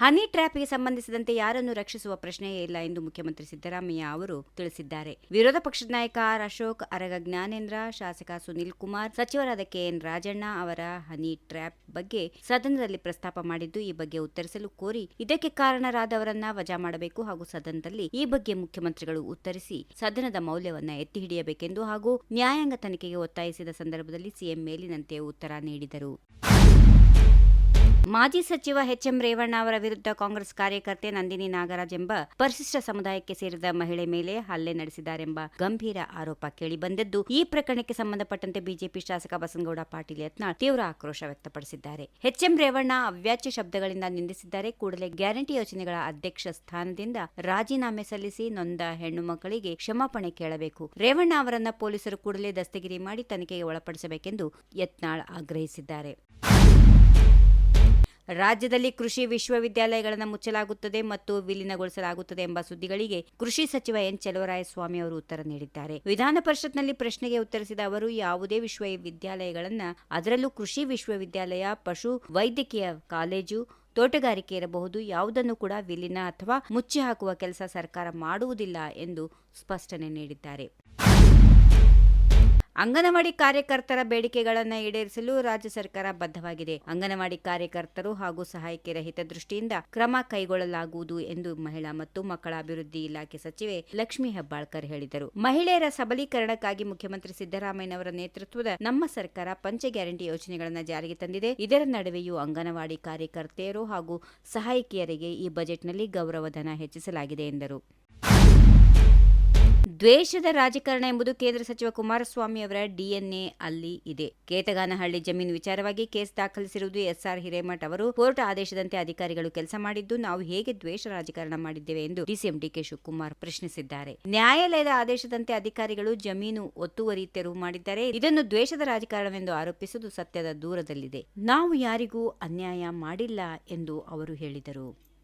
ಹನಿ ಟ್ರ್ಯಾಪ್ಗೆ ಸಂಬಂಧಿಸಿದಂತೆ ಯಾರನ್ನು ರಕ್ಷಿಸುವ ಪ್ರಶ್ನೆಯೇ ಇಲ್ಲ ಎಂದು ಮುಖ್ಯಮಂತ್ರಿ ಸಿದ್ದರಾಮಯ್ಯ ಅವರು ತಿಳಿಸಿದ್ದಾರೆ. ವಿರೋಧ ಪಕ್ಷದ ನಾಯಕ ಆರ್ ಅಶೋಕ್, ಅರಗ ಜ್ಞಾನೇಂದ್ರ, ಶಾಸಕ ಸುನಿಲ್ ಕುಮಾರ್, ಸಚಿವರಾದ ಕೆಎನ್ ರಾಜಣ್ಣ ಅವರ ಹನಿ ಟ್ರ್ಯಾಪ್ ಬಗ್ಗೆ ಸದನದಲ್ಲಿ ಪ್ರಸ್ತಾಪ ಮಾಡಿದ್ದು ಈ ಬಗ್ಗೆ ಉತ್ತರಿಸಲು ಕೋರಿ ಇದಕ್ಕೆ ಕಾರಣರಾದವರನ್ನ ವಜಾ ಮಾಡಬೇಕು ಹಾಗೂ ಸದನದಲ್ಲಿ ಈ ಬಗ್ಗೆ ಮುಖ್ಯಮಂತ್ರಿಗಳು ಉತ್ತರಿಸಿ ಸದನದ ಮೌಲ್ಯವನ್ನ ಎತ್ತಿ ಹಿಡಿಯಬೇಕೆಂದು ಹಾಗೂ ನ್ಯಾಯಾಂಗ ತನಿಖೆಗೆ ಒತ್ತಾಯಿಸಿದ ಸಂದರ್ಭದಲ್ಲಿ ಸಿಎಂ ಮೇಲಿನಂತೆ ಉತ್ತರ ನೀಡಿದರು. ಮಾಜಿ ಸಚಿವ ಎಚ್ಎಂ ರೇವಣ್ಣ ಅವರ ವಿರುದ್ಧ ಕಾಂಗ್ರೆಸ್ ಕಾರ್ಯಕರ್ತೆ ನಂದಿನಿ ನಾಗರಾಜ್ ಎಂಬ ಪರಿಶಿಷ್ಟ ಸಮುದಾಯಕ್ಕೆ ಸೇರಿದ ಮಹಿಳೆ ಮೇಲೆ ಹಲ್ಲೆ ನಡೆಸಿದ್ದಾರೆಂಬ ಗಂಭೀರ ಆರೋಪ ಕೇಳಿ ಬಂದಿದ್ದು ಈ ಪ್ರಕರಣಕ್ಕೆ ಸಂಬಂಧಪಟ್ಟಂತೆ ಬಿಜೆಪಿ ಶಾಸಕ ಬಸನಗೌಡ, ಪಾಟೀಲ್ ಯತ್ನಾಳ್ ತೀವ್ರ ಆಕ್ರೋಶ ವ್ಯಕ್ತಪಡಿಸಿದ್ದಾರೆ. ಎಚ್ಎಂ ರೇವಣ್ಣ ಅವ್ಯಾಚ್ಯ ಶಬ್ದಗಳಿಂದ ನಿಂದಿಸಿದ್ದಾರೆ. ಕೂಡಲೇ ಗ್ಯಾರಂಟಿ ಯೋಜನೆಗಳ ಅಧ್ಯಕ್ಷ ಸ್ಥಾನದಿಂದ ರಾಜೀನಾಮೆ ಸಲ್ಲಿಸಿ ನೊಂದ ಹೆಣ್ಣು ಮಕ್ಕಳಿಗೆ ಕ್ಷಮಾಪಣೆ ಕೇಳಬೇಕು. ರೇವಣ್ಣ ಅವರನ್ನ ಪೊಲೀಸರು ಕೂಡಲೇ ದಸ್ತಗಿರಿ ಮಾಡಿ ತನಿಖೆಗೆ ಒಳಪಡಿಸಬೇಕೆಂದು ಯತ್ನಾಳ್ ಆಗ್ರಹಿಸಿದ್ದಾರೆ. ರಾಜ್ಯದಲ್ಲಿ ಕೃಷಿ ವಿಶ್ವವಿದ್ಯಾಲಯಗಳನ್ನು ಮುಚ್ಚಲಾಗುತ್ತದೆ ಮತ್ತು ವಿಲೀನಗೊಳಿಸಲಾಗುತ್ತದೆ ಎಂಬ ಸುದ್ದಿಗಳಿಗೆ ಕೃಷಿ ಸಚಿವ ಎನ್ ಚೆಲುವರಾಯಸ್ವಾಮಿ ಅವರು ಉತ್ತರ ನೀಡಿದ್ದಾರೆ. ವಿಧಾನ ಪರಿಷತ್ನಲ್ಲಿ ಪ್ರಶ್ನೆಗೆ ಉತ್ತರಿಸಿದ ಅವರು, ಯಾವುದೇ ವಿಶ್ವವಿದ್ಯಾಲಯಗಳನ್ನು, ಅದರಲ್ಲೂ ಕೃಷಿ ವಿಶ್ವವಿದ್ಯಾಲಯ, ಪಶು ವೈದ್ಯಕೀಯ ಕಾಲೇಜು, ತೋಟಗಾರಿಕೆ ಇರಬಹುದು, ಯಾವುದನ್ನು ಕೂಡ ವಿಲೀನ ಅಥವಾ ಮುಚ್ಚಿ ಹಾಕುವ ಕೆಲಸ ಸರ್ಕಾರ ಮಾಡುವುದಿಲ್ಲ ಎಂದು ಸ್ಪಷ್ಟನೆ ನೀಡಿದ್ದಾರೆ. ಅಂಗನವಾಡಿ ಕಾರ್ಯಕರ್ತರ ಬೇಡಿಕೆಗಳನ್ನು ಈಡೇರಿಸಲು ರಾಜ್ಯ ಸರ್ಕಾರ ಬದ್ಧವಾಗಿದೆ. ಅಂಗನವಾಡಿ ಕಾರ್ಯಕರ್ತರು ಹಾಗೂ ಸಹಾಯಕಿಯರ ಹಿತದೃಷ್ಟಿಯಿಂದ ಕ್ರಮ ಕೈಗೊಳ್ಳಲಾಗುವುದು ಎಂದು ಮಹಿಳಾ ಮತ್ತು ಮಕ್ಕಳ ಅಭಿವೃದ್ಧಿ ಇಲಾಖೆ ಸಚಿವೆ ಲಕ್ಷ್ಮೀ ಹೆಬ್ಬಾಳ್ಕರ್ ಹೇಳಿದರು. ಮಹಿಳೆಯರ ಸಬಲೀಕರಣಕ್ಕಾಗಿ ಮುಖ್ಯಮಂತ್ರಿ ಸಿದ್ದರಾಮಯ್ಯನವರ ನೇತೃತ್ವದ ನಮ್ಮ ಸರ್ಕಾರ ಪಂಚ ಗ್ಯಾರಂಟಿ ಯೋಜನೆಗಳನ್ನು ಜಾರಿಗೆ ತಂದಿದೆ. ಇದರ ನಡುವೆಯೂ ಅಂಗನವಾಡಿ ಕಾರ್ಯಕರ್ತೆಯರು ಹಾಗೂ ಸಹಾಯಕಿಯರಿಗೆ ಈ ಬಜೆಟ್ನಲ್ಲಿ ಗೌರವಧನ ಹೆಚ್ಚಿಸಲಾಗಿದೆ ಎಂದರು. ದ್ವೇಷದ ರಾಜಕಾರಣ ಎಂಬುದು ಕೇಂದ್ರ ಸಚಿವ ಕುಮಾರಸ್ವಾಮಿ ಅವರ ಡಿಎನ್ಎ ಅಲ್ಲಿ ಇದೆ. ಕೇತಗಾನಹಳ್ಳಿ ಜಮೀನು ವಿಚಾರವಾಗಿ ಕೇಸ್ ದಾಖಲಿಸಿರುವುದು ಎಸ್ಆರ್ ಹಿರೇಮಠ್ ಅವರು. ಕೋರ್ಟ್ ಆದೇಶದಂತೆ ಅಧಿಕಾರಿಗಳು ಕೆಲಸ ಮಾಡಿದ್ದು, ನಾವು ಹೇಗೆ ದ್ವೇಷ ರಾಜಕಾರಣ ಮಾಡಿದ್ದೇವೆ ಎಂದು ಡಿಸಿಎಂ ಡಿಕೆ ಶಿವಕುಮಾರ್ ಪ್ರಶ್ನಿಸಿದ್ದಾರೆ. ನ್ಯಾಯಾಲಯದ ಆದೇಶದಂತೆ ಅಧಿಕಾರಿಗಳು ಜಮೀನು ಒತ್ತುವರಿ ತೆರವು ಮಾಡಿದ್ದಾರೆ. ಇದನ್ನು ದ್ವೇಷದ ರಾಜಕಾರಣವೆಂದು ಆರೋಪಿಸುವುದು ಸತ್ಯದ ದೂರದಲ್ಲಿದೆ. ನಾವು ಯಾರಿಗೂ ಅನ್ಯಾಯ ಮಾಡಿಲ್ಲ ಎಂದು ಅವರು ಹೇಳಿದರು.